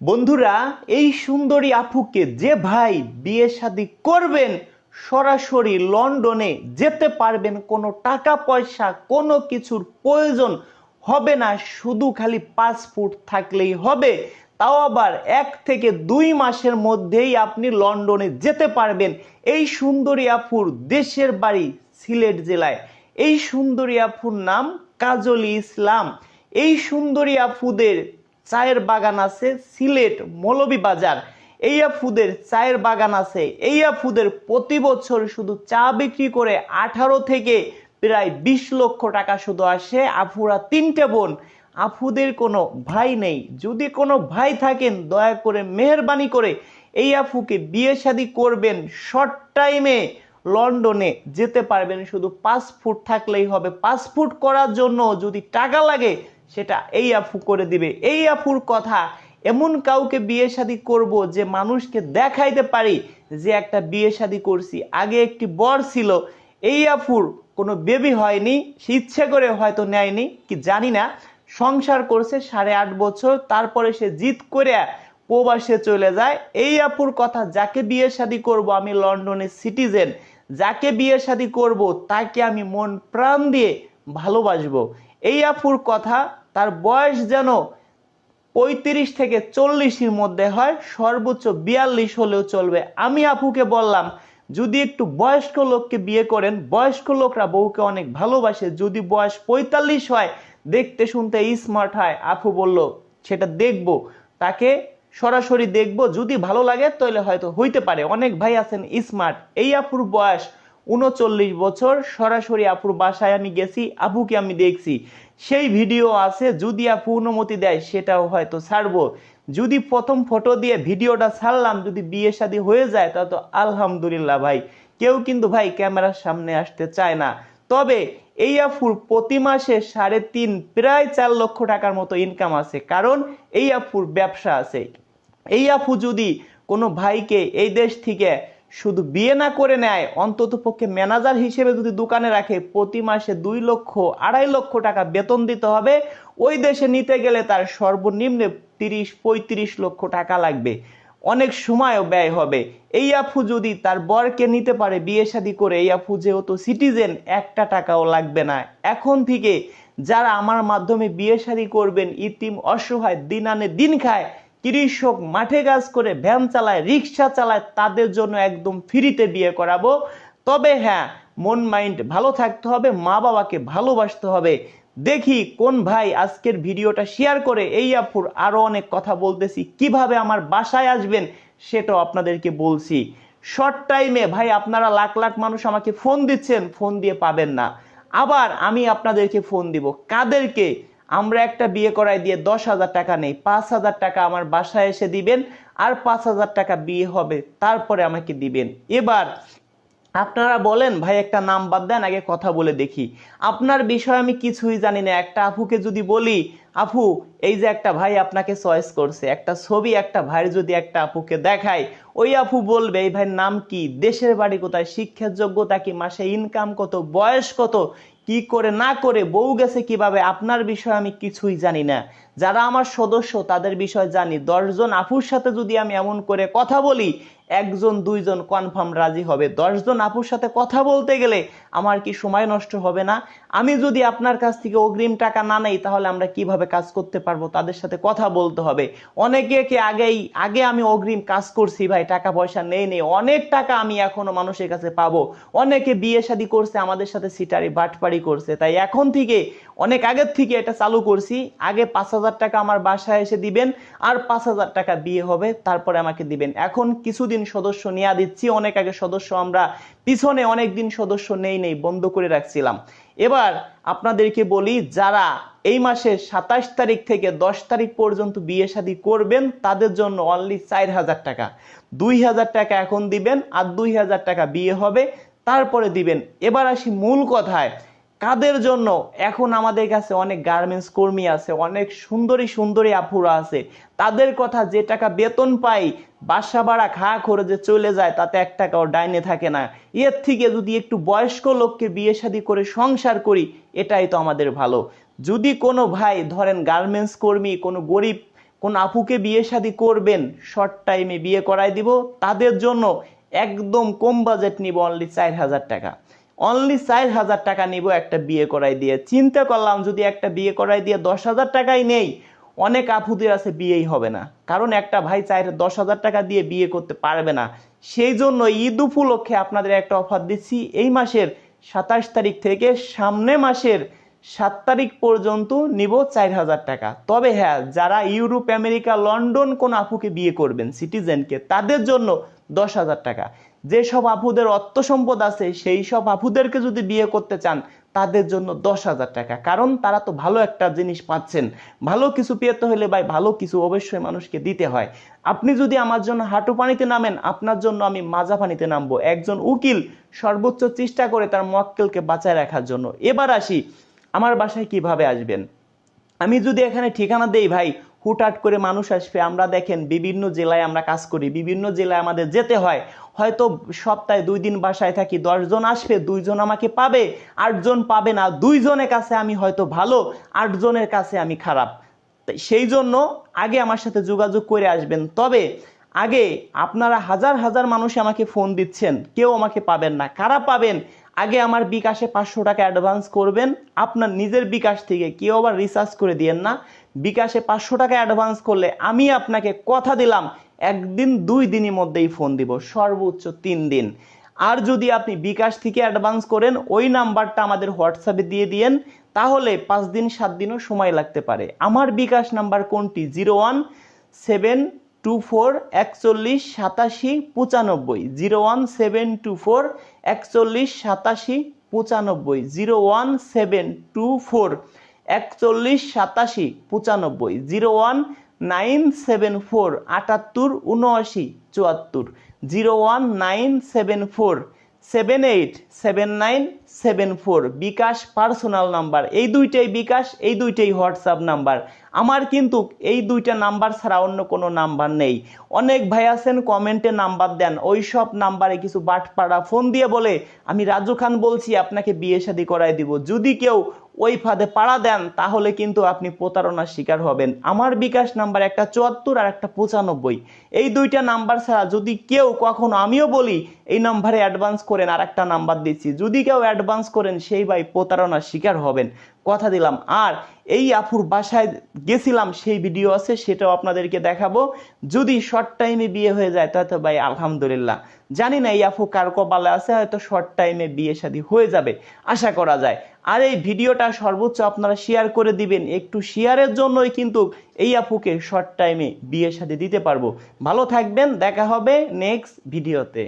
বন্ধুরা, এই সুন্দরী আপুকে যে ভাই বিয়ে শাদি করবেন, সরাসরি লন্ডনে যেতে পারবেন, কোনো টাকা পয়সা, কোনো কিছুর প্রয়োজন হবে না, শুধু খালি পাসপোর্ট থাকলেই হবে। তাও আবার এক থেকে দুই মাসের মধ্যেই আপনি লন্ডনে যেতে পারবেন। এই সুন্দরী আপুর দেশের বাড়ি সিলেট জেলায়। এই সুন্দরী আপুর নাম কাজলি ইসলাম। এই সুন্দরী আপুদের চায়ের বাগান আছে সিলেট মৌলভীবাজার এই আফুদের চায়ের বাগান আছে। এই আফুদের প্রতি বছর শুধু চা বিক্রি করে আঠারো থেকে প্রায় বিশ লক্ষ টাকা শুধু আসে। আফুরা তিনটে বোন। আফুদের কোনো ভাই নেই। যদি কোনো ভাই থাকেন, দয়া করে মেহরবানি করে এই আফুকে বিয়ে শাদি করবেন। শর্ট টাইমে লন্ডনে যেতে পারবেন। শুধু পাসপোর্ট থাকলেই হবে। পাসপোর্ট করার জন্য যদি টাকা লাগে সেটা এই আফু করে দিবে। এই আফুর কথা এমন কাউকে বিয়ে শাদি করব যে মানুষকে দেখাইতে পারি যে একটা বিয়ে শাদি করছি। আগে একটি বর ছিল, এই আফুর কোনো বেবি হয়নি, সে ইচ্ছে করে হয়তো নেয়নি, কি জানি না। সংসার করছে সাড়ে আট বছর, তারপরে সে জিত করে প্রবাসে চলে যায়। এই আপুর কথা, যাকে বিয়ে শাদি করব আমি লন্ডনের সিটিজেন, যাকে বিয়ে শাদি করব তাকে আমি মন প্রাণ দিয়ে ভালোবাসবো। এই আপুর কথা তার বয়স যেন পঁয়ত্রিশ থেকে চল্লিশের মধ্যে হয়, সর্বোচ্চ বিয়াল্লিশ হলেও চলবে। আমি আপুকে বললাম, যদি একটু বয়স্ক লোককে বিয়ে করেন, বয়স্ক লোকরা বউকে অনেক ভালোবাসে, যদি বয়স পঁয়তাল্লিশ হয়, দেখতে শুনতে স্মার্ট হয়, আপু বলল, সেটা দেখব। তাকে সরাসরি দেখব, যদি ভালো লাগে, তাহলে হয়তো হইতে পারে। অনেক ভাই আছেন স্মার্ট এই আপুর বয়স উনচল্লিশ বছর, সরাসরি আপুর বাসায় আমি গেছি, আপুকে আমি দেখছি। সেই ভিডিও আছে, যদি আপু অনুমতি দেয়, সেটাও হয়তো ছাড়বো। যদি প্রথম ফটো দিয়ে ভিডিওটা ছাড়লাম, যদি বিয়ে শাদী হয়ে যায়, তা তো আলহামদুলিল্লাহ ভাই। কেউ কিন্তু ভাই ক্যামেরার সামনে আসতে চায় না। তবে এই আফুর প্রতি মাসে সাড়ে তিন, প্রায় চার লক্ষ টাকার মতো ইনকাম আছে। কারণ এই আফুর ব্যবসা আছে। এই আফু যদি কোনো ভাইকে এই দেশ থেকে শুধু বিয়ে না করে নেয়, অন্তত পক্ষে ম্যানেজার হিসেবে যদি দোকানে রাখে, প্রতি মাসে দুই লক্ষ, আড়াই লক্ষ টাকা বেতন দিতে হবে। ওই দেশে নিতে গেলে তার সর্বনিম্নে তিরিশ, পঁয়ত্রিশ লক্ষ টাকা লাগবে। অনেক সময়ও ব্যয় হবে। এই আফু যদি তার বরকে নিতে পারে বিয়ে শাদি করে, এই আফু যেহেতু সিটিজেন, একটা টাকাও লাগবে না। এখন থেকে যারা আমার মাধ্যমে বিয়ে শাদি করবেন, ইতিম অসহায়, দিন আনে দিন খায় কৃষক মাঠে কাজ করে, ভ্যান চালায়, রিক্সা চালায়, তাদের জন্য একদম ফ্রিতে বিয়ে করাবো। তবে হ্যাঁ মন, মাইন্ড ভালো থাকতে হবে, মা বাবাকে ভালোবাসতে হবে। দেখি কোন ভাই আজকের ভিডিওটা শেয়ার করে, এই আপুর আরও অনেক কথা বলতেছি, কীভাবে আমার বাসায় আসবেন সেটাও আপনাদেরকে বলছি। শর্ট টাইমে ভাই, আপনারা লাখ লাখ মানুষ আমাকে ফোন দিচ্ছেন, ফোন দিয়ে পাবেন না। আবার আমি আপনাদেরকে ফোন দিব। কাদেরকে? আমরা একটা বিয়ে করাই দিয়ে দশ হাজার টাকা নেই, পাঁচ হাজার টাকা আমার বাসায় এসে দিবেন আর পাঁচ হাজার টাকা বিয়ে হবে, তারপরে আমাকে দিবেন। এবার আপনারা বলেন, ভাই, একটা নাম বাদ দেন, আগে কথা বলে দেখি। আপনার বিষয়ে আমি কিছুই জানি না। একটা আফুকে যদি বলি আফু এই যে একটা ভাই আপনাকে চয়েস করছে, একটা ছবি, একটা ভাইয়ের যদি একটা আপুকে দেখায়, ওই আপু বলবে, এই ভাইয়ের নাম কি? দেশের বাড়ি কোথায়? শিক্ষার যোগ্যতা কি? মাসে ইনকাম কত? বয়স কত? কি করে না করে বউ গেছে কীভাবে? আপনার বিষয়ে আমি কিছুই জানি না। যারা আমার সদস্য, তাদের বিষয় জানি। দশজন আপুর সাথে যদি আমি এমন করে কথা বলি, একজন, দুইজন কনফার্ম রাজি হবে। দশজন আপুর সাথে কথা বলতে গেলে আমার কি সময় নষ্ট হবে না? আমি যদি আপনার কাছ থেকে অগ্রিম টাকা না নেই, তাহলে আমরা কীভাবে কাজ করতে পারব? তাদের সাথে কথা বলতে হবে। অনেকে কি আগেই, আগে আমি অগ্রিম কাজ করছি, ভাই, টাকা পয়সা নেই নেই। অনেক টাকা আমি এখনও মানুষের কাছে পাবো। অনেকে বিয়ে শাদী করছে, আমাদের সাথে সিটারি বাটপাড়ি করছে। তাই এখন থেকে, অনেক আগের থেকে এটা চালু করছি। আগে পাঁচ হাজার টাকা আমার বাসায় এসে দিবেন, আর পাঁচ হাজার টাকা বিয়ে হবে, তারপরে আমাকে দিবেন। এখন কিছুদিন সদস্য নেওয়া দিচ্ছি, অনেক আগে সদস্য আমরা পিছনে অনেক দিন সদস্য নেই নেই, বন্ধ করে রাখছিলাম। এবার আপনাদেরকে বলি, যারা এই মাসের সাতাশ তারিখ থেকে দশ তারিখ পর্যন্ত বিয়ে শাদী করবেন, তাদের জন্য অনলি চার হাজার টাকা। দুই হাজার টাকা এখন দিবেন, আর দুই হাজার টাকা বিয়ে হবে, তারপরে দিবেন। এবার আসি মূল কথায়। কাদের জন্য? এখন আমাদের কাছে অনেক গার্মেন্টস কর্মী আছে, অনেক সুন্দরী সুন্দরী আপুরা আছে। তাদের কথা যে টাকা বেতন পাই, বাসা ভাড়া খাওয়া করে যে চলে যায়, তাতে এক টাকাও ডাইনে থাকে না। এর থেকে যদি একটু বয়স্ক লোককে বিয়ে শাদী করে সংসার করি, এটাই তো আমাদের ভালো। যদি কোনো ভাই, ধরেন গার্মেন্টস কর্মী, কোনো গরিব, কোন আপুকে বিয়ে শাদী করবেন শর্ট টাইমে বিয়ে করাই দিব, তাদের জন্য একদম কম বাজেট নিব অনলি চার হাজার টাকা। অনলি চার হাজার টাকা নিব একটা বিয়ে করাই দিয়ে। চিন্তা করলাম, যদি একটা বিয়ে করাই দিয়ে দশ হাজার টাকাই নেই, অনেক আপুদের আছে বিয়েই হবে না। কারণ একটা ভাই চাই দশ হাজার টাকা দিয়ে বিয়ে করতে পারবে না। সেই জন্য ঈদ উপলক্ষে আপনাদের একটা অফার দিচ্ছি। এই মাসের সাতাশ তারিখ থেকে সামনে মাসের সাত তারিখ পর্যন্ত নিব চার হাজার টাকা। তবে হ্যাঁ যারা ইউরোপ, আমেরিকা, লন্ডন কোন আপুকে বিয়ে করবেন সিটিজেনকে তাদের জন্য দশ হাজার টাকা। যেসব আপুদের অর্থ সম্পদ আছে, সেই সব আপুদেরকে যদি বিয়ে করতে চান, তাদের জন্য দশ হাজার টাকা। কারণ তারা তো ভালো একটা জিনিস পাচ্ছেন। ভালো কিছু পেতে হলে ভাই, ভালো কিছু অবশ্যই মানুষকে দিতে হয়। আপনি যদি আমার জন্য হাঁটু পানিতে নামেন, আপনার জন্য আমি মাজা পানিতে নামবো। একজন উকিল সর্বোচ্চ চেষ্টা করে তার মক্কেলকে বাঁচায় রাখার জন্য। এবার আসি, আমার বাসায় কীভাবে আসবেন? আমি যদি এখানে ঠিকানা দেই ভাই, হুটহাট করে মানুষ আসবে। আমরা দেখেন বিভিন্ন জেলায় আমরা কাজ করি, বিভিন্ন জেলায় আমাদের যেতে হয়। হয়তো সপ্তাহে দুই দিন বাসায় থাকি, দশজন আসবে, দুইজন আমাকে পাবে, আটজন পাবে না, দুইজনের কাছে আমি হয়তো ভালো, আটজনের কাছে আমি খারাপ। সেই জন্য আগে আমার সাথে যোগাযোগ করে আসবেন। তবে আগে আপনারা হাজার হাজার মানুষ আমাকে ফোন দিচ্ছেন, কেউ আমাকে পাবেন না। কারা পাবেন? আগে আমার বিকাশে পাঁচশো টাকা অ্যাডভান্স করবেন, আপনার নিজের বিকাশ থেকে, কেউ আবার রিচার্জ করে দিয়েন না। বিকাশে পাঁচশো টাকা অ্যাডভান্স করলে আমি আপনাকে কথা দিলাম, একদিন দুই দিনের মধ্যেই ফোন দিব, সর্বোচ্চ তিন দিন। আর যদি আপনি বিকাশ থেকে অ্যাডভান্স করেন, ওই নাম্বারটা আমাদের হোয়াটসঅ্যাপে দিয়ে দিয়েন, তাহলে পাঁচ দিন, সাত দিনও সময় লাগতে পারে। আমার বিকাশ নাম্বার কোনটি? Zero one seven two four একচল্লিশ সাতাশি পঁচানব্বই। Zero one seven two four একচল্লিশ সাতাশি পঁচানব্বই। Zero one seven two four. একচল্লিশ, সাতাশি, পঁচানব্বই, zero one, nine, seven, four, আটাত্তর উনআশি চুয়াত্তর, zero one, nine, seven, four, seven eight, seven nine, seven four, bKash personal number. এই দুইটাই বিকাশ, এই দুইটাই হোয়াটসঅ্যাপ নাম্বার। আমার কিন্তু এই দুইটা নাম্বার ছাড়া অন্য কোনো নাম্বার নেই। অনেক ভাই আছেন, কমেন্টে নাম্বার দেন। ওই সব নাম্বারে কিছু বাটপাড়া ফোন দিয়ে বলে, আমি রাজু খান বলছি, আপনাকে বিয়ে শাদী করাই দিব। যদি কেউ ওই ফাঁদে পাড়া দেন, তাহলে কিন্তু আপনি প্রতারণার শিকার হবেন। আমার বিকাশ নাম্বার একটা চুয়াত্তর আর একটা পঁচানব্বই। এই দুইটা নাম্বার ছাড়া যদি কেউ কখনো আমিও বলি, এই নাম্বারে অ্যাডভান্স করেন আর একটা নাম্বার দিচ্ছি। যদি কেউ অ্যাডভান্স করেন, সেই ভাই প্রতারণার শিকার হবেন। কথা দিলাম। আর এই আফুর বাসায় গেছিলাম, সেই ভিডিও আছে, সেটাও আপনাদেরকে দেখাবো। যদি শর্ট টাইমে বিয়ে হয়ে যায়, তাহলে ভাই আলহামদুলিল্লাহ। জানি না এই আফু কার কপালে আছে, হয়তো শর্ট টাইমে বিয়ে শাদী হয়ে যাবে, আশা করা যায়। আর এই ভিডিওটা সর্বোচ্চ আপনারা শেয়ার করে দিবেন, একটু শেয়ারের জন্যই কিন্তু এই আপুকে শর্ট টাইমে বিয়ে শাদী দিতে পারব। ভালো থাকবেন, দেখা হবে নেক্সট ভিডিওতে